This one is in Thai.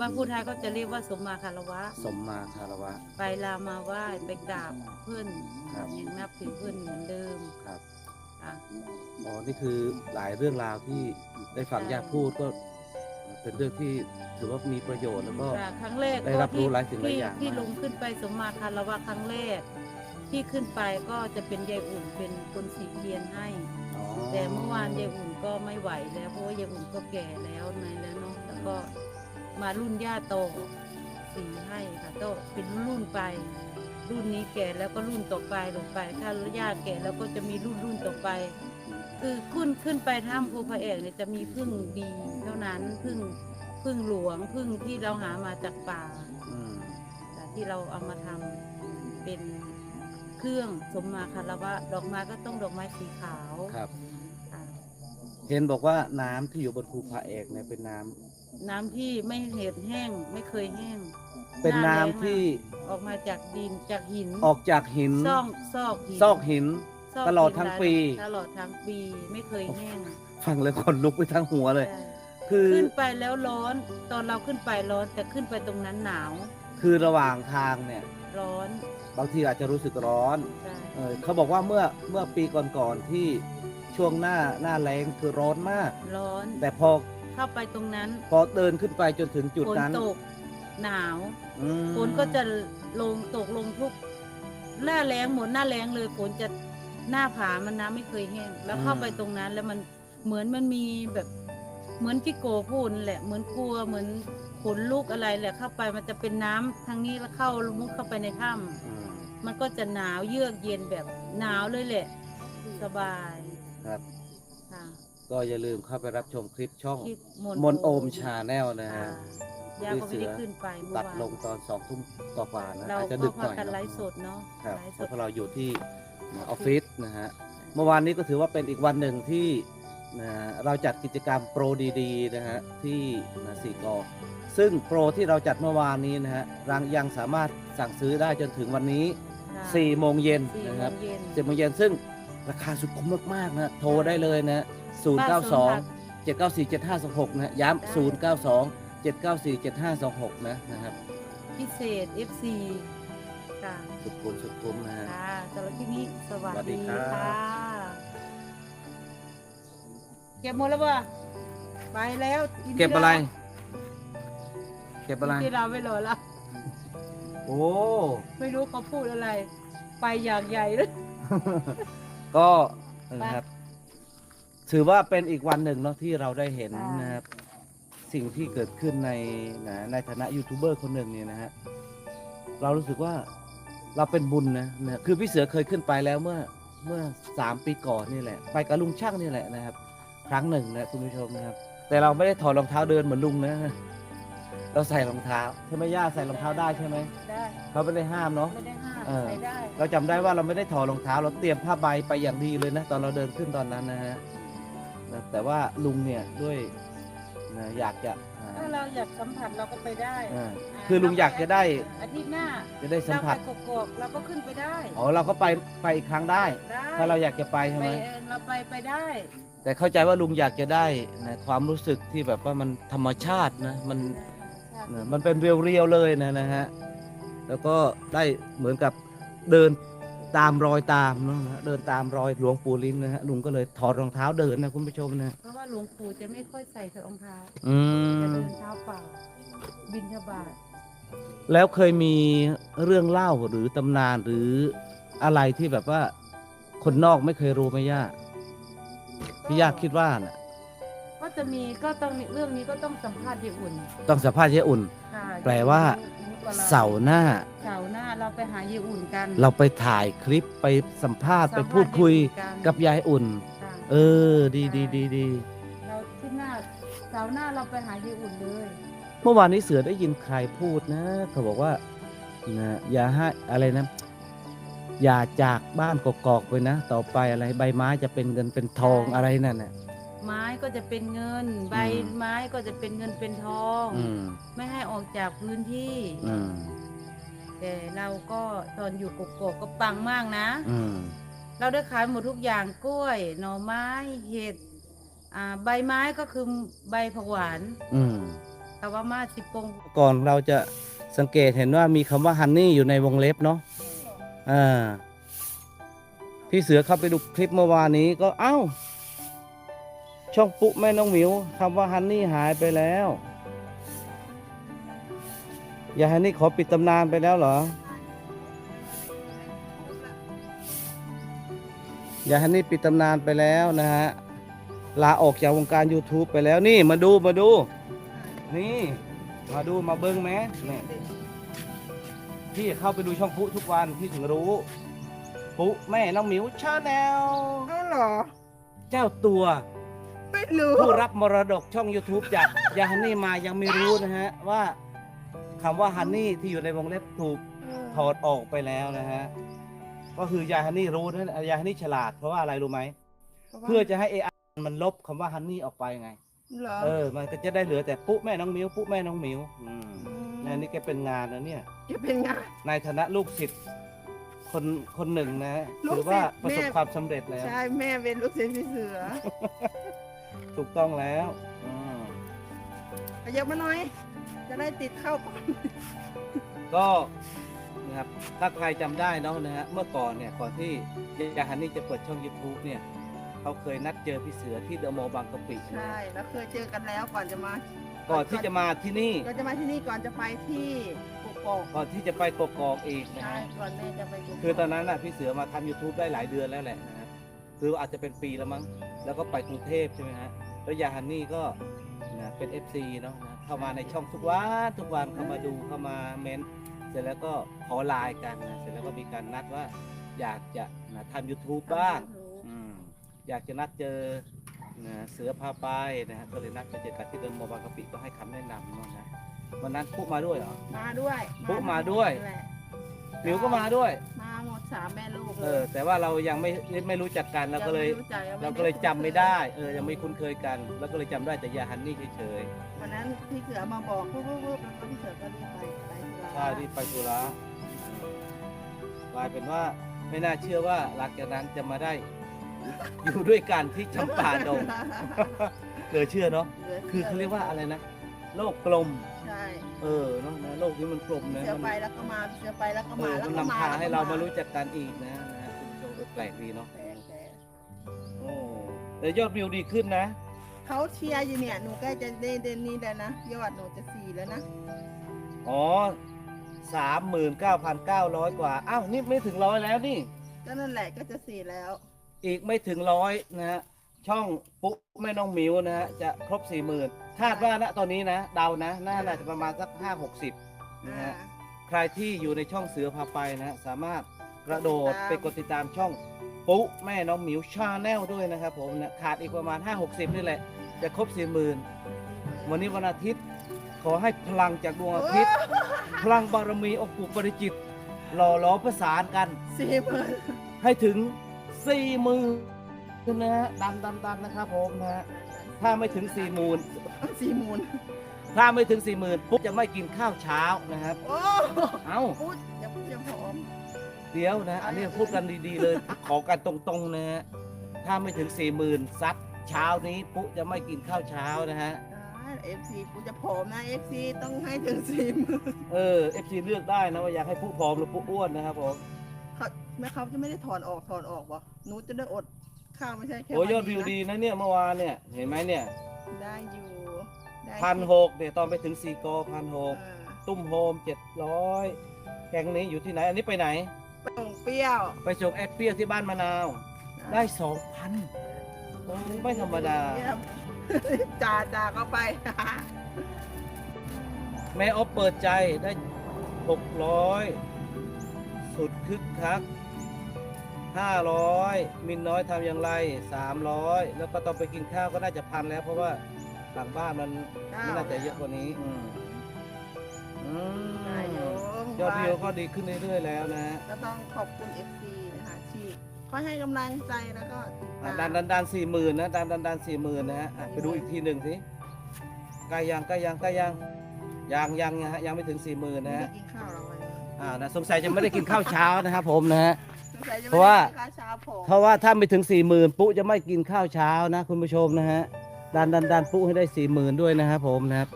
บางผู้ไทยก็จะเรียกว่าสมมาคารวะ สมมาคารวะ ไปลามาไหว้ไปกราบเพื่อนครับ ยังนับถือเพื่อนเหมือนเดิมครับอะ อ๋อนี่คือหลายเรื่องราวที่ได้ฟังใช่ ญาติพูดก็เป็นเรื่องที่ถือว่ามีประโยชน์แล้วก็จากครั้งแรกได้รับรู้หลายสิ่งหลายที่อย่างที่มาก ลงขึ้นไปสมมาคารวะครั้งแรก ที่ขึ้นไปก็จะเป็นยายอุ่นเป็นคนสีเทียนให้ อ๋อแต่เมื่อวานยายอุ่นก็ไม่ไหวแล้วเพราะว่ายายอุ่นก็แก่แล้วในแล้วเนาะแล้วก็ มารุ่นย่าโตสีให้ค่ะก็เป็นรุ่นไป รุ่นนี้แก่แล้วก็รุ่นต่อไปลงไป ถ้าย่าแก่แล้วก็จะมีรุ่นรุ่นต่อไป คือขึ้นขึ้นไปถ้ำภูพระเอกเนี่ยจะมีพึ่งดีเท่านั้นพึ่งพึ่งหลวงพึ่งที่เราหามาจากป่าแต่ที่เราเอามาทำเป็นเครื่องสมมาคารวะดอกไม้ก็ต้องดอกไม้สีขาวครับ เห็นบอกว่าน้ำที่อยู่บนภูผาเอกเนี่ยเป็นน้ำน้ำที่ไม่เห็นแห้งไม่เคยแห้งเป็นหน้าน้ำแล้งที่ออกมาจากดินจากหินออกจากหินซอกซอกหินซอกหินซกตลอดหินทั้งปี ตลอดทั้งปีไม่เคยแห้งฟังเลยคนลุกไปทั้งหัวเลยใช่คือ ขึ้นไปแล้วร้อน ตอนเราขึ้นไปร้อนแต่ขึ้นไปตรงนั้นหนาวคือระหว่างทางเนี่ย ร้อนบางทีอาจจะรู้สึกร้อน ใช่เออเขาบอกว่าเมื่อเมื่อปีก่อนๆที่ ช่วงหน้าหน้าแรงคือร้อนมาก ร้อน แต่พอเข้าไปตรงนั้นพอเดินขึ้นไปจนถึงจุดฝนนั้นตกหนาวอืมฝนก็จะลงตกลงทุก หน้าแรงหมดหน้าแรงเลยฝนจะหน้าผามันน้ำไม่เคยแห้ง แล้วเข้าไปตรงนั้น แล้วมันเหมือนมันมีแบบ เหมือนที่โกพูดนั่นแหละ เหมือนกลัวเหมือนขนลุกอะไรแหละเข้าไปมันจะเป็นน้ำทางนี้แล้วเข้ามุดเข้าไปในถ้ำ อืมมันก็จะหนาวเยือกเย็นแบบหนาวเลยแหละ สบาย ครับ ค่ะก็อย่าลืมเข้าไปรับชมคลิปช่องคิดมนโอมชาแนลนะค่ะฮะ ยาก็ไม่ได้ขึ้นไปเมื่อตัดวานลงตอนสองทุ่มกว่าๆนะเราอาจจะก็ดึกหพาน่อยกันเนอะไลฟ์สดเนาะครับไลฟ์เพสดราะเราอยู่ที่ออฟฟิศนะฮะ เมื่อวานนี้ก็ถือว่าเป็นอีกวันหนึ่งที่นะฮะเราจัดกิจกรรมโปรดีๆนะฮะที่นะสี่กอซึ่งโปรที่เราจัดเมื่อวานนี้นะฮะยังยังสามารถสั่งซื้อได้จนถึงวันนี้ค่ะ4โมงเย็นสี่นะโมครับงเย็น4โมงเย็นซึ่ง ราคาสุดคุ้มมากๆนะ โทรได้เลยนะ 0 9บ้านสวนผัก2 7 9 4 7 5 2 6 นะย้ำ0 9 2 7 9 4 7 5 2 6 นะนะครับ พิเศษ FC ค่ะสุดคุ้มสุดคุ้มนะฮะ ค่ะสำหรับที่นี้สวัสสวัสดีดีครับ ค่ะเก็บหมดแล้วป่ะไปแล้วนเก็บอะไรที่เก็บอะไรเราที่เราไม่รอละโอ้ ไม่รู้เขาพูดอะไร ไปอย่างใหญ่เลย ก็นะครับ ถือว่าเป็นอีกวันหนึ่งเนาะที่เราได้เห็นนะครับ สิ่งที่เกิดขึ้นในนะในฐานะยูทูบเบอร์คนหนึ่งเนี่ยนะฮะเรารู้สึกว่าเราเป็นบุญนะนะคือพี่เสือเคยขึ้นไปแล้วเมื่อเมื่อสามปีก่อนนี่แหละ ไปกับลุงช่างนี่แหละนะครับ ครั้งหนึ่งนะคุณผู้ชมนะครับ แต่เราไม่ได้ถอดรองเท้าเดินเหมือนลุงนะเราใส่รองเท้าใช่ไหมย่าใส่รองเท้าได้ใช่ไหมได้เขาไม่ได้ห้ามเนาะไม่ได้ห้าม เออใส่ได้ เราจำได้ว่าเราไม่ได้ถอดรองเท้า เราเตรียมผ้าใบไปอย่างดีเลยนะ ตอนเราเดินขึ้นตอนนั้นนะฮะนะแต่ว่าลุงเนี่ยด้วยนะอยากจะอ่าถ้าเราอยากสัมผัสเราก็ไปได้อ่าคือลุงอยากจะได้อาทิตย์หน้าจะได้สัมเราผัสไปกกอกๆเราก็ขึ้นไปได้อ๋อเราก็ไปไปอีกครั้งได้ ได้ถ้าเราอยากจะไปใช่ไปไหม เออเราไปไปได้ แต่เข้าใจว่าลุงอยากจะได้นะความรู้สึกที่แบบว่ามันธรรมชาตินะมันนะมันเป็นเรียวๆเลยนะนะฮะ แล้วก็ได้เหมือนกับเดินตามรอยตามเนอะนะเดินตามรอยหลวงปู่ลิ้นนะฮะลุงก็เลยถอดรองเท้าเดินนะคุณผู้ชมนะเพราะว่าหลวงปู่จะไม่ค่อยใส่รองเท้าอืจะมเดินเท้าเปล่า บินทบาทแล้วเคยมีเรื่องเล่าหรือตำนานหรืออะไรที่แบบว่าคนนอกไม่เคยรู้ไหมย่าพี่ย่าคิดว่าน่ะก็จะมีก็ต้องเรื่องนี้ก็ต้องสัมภาษณ์ยายอุ่น ต้องสัมภาษณ์ยายอุ่น ค่ะแปลว่า เสาร์หน้า เสาร์หน้าเราไปหายายอุ่นกันเราไปถ่ายคลิปไปสัมภาษณ์ไปพูดคุยกับยายอุ่น ค่ะเออ ดีดีดีดีเราที่หน้าเสาร์หน้าเราไปหายายอุ่นเลยเมื่อวานนี้เสือได้ยินใครพูดนะ เขาบอกว่านะอย่าให้อะไรนะ อย่าจากบ้านกอกๆไปนะ ต่อไปอะไรใบไม้จะเป็นเงินเป็นทองอะไรนั่นน่ะ ไม้ก็จะเป็นเงิน ใบอืมไม้ก็จะเป็นเงินเป็นทอง อืมไม่ให้ออกจากพื้นที่ อืมแต่เราก็ตอนอยู่กกอกก็ปังมากนะ อืมเราได้ขายหมดทุกอย่างกล้วย หน่อไม้เห็ดอ่าใบไม้ก็คือใบผักหวานอืมแต่ว่ามาสิปงก่อนเราจะสังเกตเห็นว่ามีคำว่าฮันนี่อยู่ในวงเล็บเนาะอ่าพี่เสือเข้าไปดูคลิปเมื่อวานนี้ก็เอ้า ช่องปุ๊แม่น้องหมิวคำว่าฮันนี่หายไปแล้ว อย่าฮันนี่ขอปิดตำนานไปแล้วเหรอ อย่าฮันนี่ปิดตำนานไปแล้วนะฮะ ลาออกจากวงการ YouTube ไปแล้วนี่มาดูมาดู นี่ มาดูมาเบิ้งไหมเนี่ยพี่เข้าไปดูช่องปุ๊ทุกวันพี่ถึงรู้ ปุ๊แม่น้องหมิวชาแนลอ้าวเหรอ เจ้าตัว ไม่รู้ผู้รับมรดกช่อง YouTube จากยาฮันนี่มายังไม่รู้นะฮะ ว่าคำว่าฮันนี่ที่อยู่ในวงเล็บถูกถอดออกไปแล้วนะฮะ ก็คือยาฮันนี่รู้นะยาฮันนี่ฉลาดเพราะว่าอะไรรู้ไหม เพื่อจะให้ AI มันลบคำว่าฮันนี่ออกไปไง เหรอเออ มันก็จะได้เหลือแต่ปุ๊แม่น้องหมิวปุ๊แม่น้องหมิวอืมมอันนี้แกเป็นงานนะเนี่ย จะเป็นไง ในฐานะลูกศิษย์คนคนหนึ่งนะลูกถือว่าศิษย์ประสบแม่ ความสำเร็จแล้ว ใช่แม่เป็นลูกศิษย์พี่เสือ ถูกต้องแล้วอืมขยับมาหน่อย จะได้ติดเข้าก่อนก็นะครับถ้าใครจำได้เนาะนะฮะเมื่อก่อนเนี่ยก่อนที่ยาฮันนี่จะเปิดช่อง YouTube เนี่ยเขาเคยนัดเจอพี่เสือที่เดอะมอลล์บางกะปินะ ใช่ แล้วเคยเจอกันแล้วก่อนจะมาก่อนที่จะมาที่นี่ ก่อนจะมาที่นี่ก่อนจะไปที่กกอกก่อนที่จะไปกกอกอีกนะใช่ฮะ ก่อนแม่จะไปกกอกคือตอนนั้นน่ะพี่เสือมาทำ YouTube ได้หลายเดือนแล้วแหละนะฮะคืออาจจะเป็นปีแล้วมั้ง แล้วก็ไปกรุงเทพใช่ไหมฮะ แล้วยาฮันนี่ก็นะเป็น FC เนาะนะเข้ามาในช่องทุกวันทุกวันเข้ามาดูเข้ามาเมนต์เสร็จแล้วก็ขอไลน์กันนะเสร็จแล้วก็มีการนัดว่าอยากจะนะทำ YouTube บ้างอืมอยากจะนัดเจอนะเสือพาไปนะฮะก็เลยนัดไปเจอกันที่เดิมมอบางกะปิก็ให้คำแนะนำเนาะนะวันนั้นปุ๊มาด้วยเหรอ มาด้วยปุ๊มาด้วยนั่นแหละหมิวก็มาด้วยมาหมด สามแม่ลูกเออแต่ว่าเรายังไม่ไม่รู้จักกันเราก็เลย งไม่รู้จักงไม่เราก็เลยจำไม่ได้เออยังไม่คุ้นเคยกัน แล้วก็เลยจำได้แต่ยาฮันนี่เฉยวันนั้นพี่เสือมาบอกปุ๊บปุ๊บปุ๊บแล้วก็พี่เสือก็รีบไปไปธุระๆใช่ที่ไปธุระกลายเป็นว่าไม่น่าเชื่อว่าหลังจากนั้นจะมาได้ อยู่ด้วยกันที่จำปาดงเหลือเชื่อเนาะหลืคือเขาเรียกว่าอะไรนะ โลกกลม ใช่ เออเนาะนะโล กนี้มันกลมนะเสือมันไปแล้วก็มาเสือไปแล้วก็เอมาอแล้วมันก็นำมาพาให้เรามารู้จักจักกันอีกนะนะฮะคุณผู้ชมแปลกดีเนาะแต่แต่โอ้แต่ยอดวิวดีขึ้นนะเขาเชียร์อยู่เนี่ยหนูใกล้จะได้เดือนนี้แล้วนะยอดหนูจะสี่แล้วนะอ๋อสามหมื่นเก้าพันเก้าร้อยกว่าอ้าวนี่ไม่ถึงร้อยแล้วนี่ก็นั่นแหละก็จะสี่แล้ว อีกไม่ถึงร้อยนะฮะช่องปุ๊แม่น้องหมิวนะฮะจะครบสี่หมื่นคาดว่าณตอนนี้นะ เดานะน่าจะประมาณสักห้าหกสิบ นะอ่าฮะใครที่อยู่ในช่องเสือพาไปนะฮะสามารถกระโดดติดตามไปกดติดตามช่องปุ๊แม่น้องหมิวชาแนลด้วยนะครับผมนะขาดอีกประมาณ 5-60 นี่แหละ จะครบสี่หมื่นวันนี้วันอาทิตย์ ขอให้พลังจากดวงอาทิตย์ พลังบารมีองค์ปู่ปริจิตรหล่อหลอมประสานกัน สี่หมื่นให้ถึงสี่หมื่นนะฮะดันดันดันนะครับผมนะฮะถ้าไม่ถึงสี่หมื่นสี่หมื่น ถ้าไม่ถึงสี่หมื่นปุ๊บจะไม่กินข้าวเช้านะครับ โอ้เอ้า พูดอย่าพูดอย่าผอมเดี๋ยวนะ อันนี้พูดกันดีๆเลย ขอกันตรงๆนะฮะ ถ้าไม่ถึงสี่หมื่นซัดเช้านี้ปุ๊จะไม่กินข้าวเช้านะฮะ เอฟซีกูจะผอมนะเอฟซีต้องให้ถึงสี่หมื่นเออเอฟซีเลือกได้นะว่าอยากให้ผู้ผอมหรือผู้อ้วนนะครับผมเขาแม่เขาจะไม่ได้ถอนออกถอนออกวะหนูจะได้อดข้าวไม่ใช่แค่โอ้ยอดนวิวนะดีนะเนี่ยเมื่อวานเนี่ย เห็นไหมเนี่ย ได้อยู่ได้ พันหกเนี่ยตอนไปถึงสี่กอพันหกอ่าตุ้มโฮมเจ็ดร้อยแกงนี้อยู่ที่ไหน อันนี้ไปไหนส่งเปรี้ยว ไปส่งแอปเปียที่บ้านมะนาว ได้สองพันไม่ธรรมดาเยี่ยมจ่าจ่าเข้าไป แม่ออฟเปิดใจได้หกร้อยสุดคึกคักห้าร้อยมินน้อยทำอย่างไรสามร้อยแล้วก็ต้องไปกินข้าวก็น่าจะพันแล้วเพราะว่า หลังบ้านมันเก้าไม่น่าจะเยอะกว่านี้อืมอืมได้อยู่ยอดวิวก็ดีขึ้นเรื่อยๆแล้วนะฮะก็ต้องขอบคุณ FC นะคะที่คอยให้กำลังใจแล้วก็ติดอะตามดันดันดันสี่หมื่นนะดันดันดันสี่หมื่นนะฮะอะไปดูอีกทีหนึ่งสิใกล้ยังใกล้ยังใกล้ยังยังยังนะฮะยังไม่ถึงสี่หมื่นนะไม่ฮะได้กินข้าวเราวันนี้อ่านะสงสัยจะไม่ได้กินข้าวเช้านะครับผมนะฮะ สงสัยจเพราะว่าไม่ได้กินข้าวเช้าผมเพราะว่าถ้าไม่ถึงสี่หมื่นปุ๊จะไม่กินข้าวเช้านะ คุณผู้ชมนะฮะ ดันดันดันปุ๊ให้ได้สี่หมื่นด้วยนะครับผมนะครับ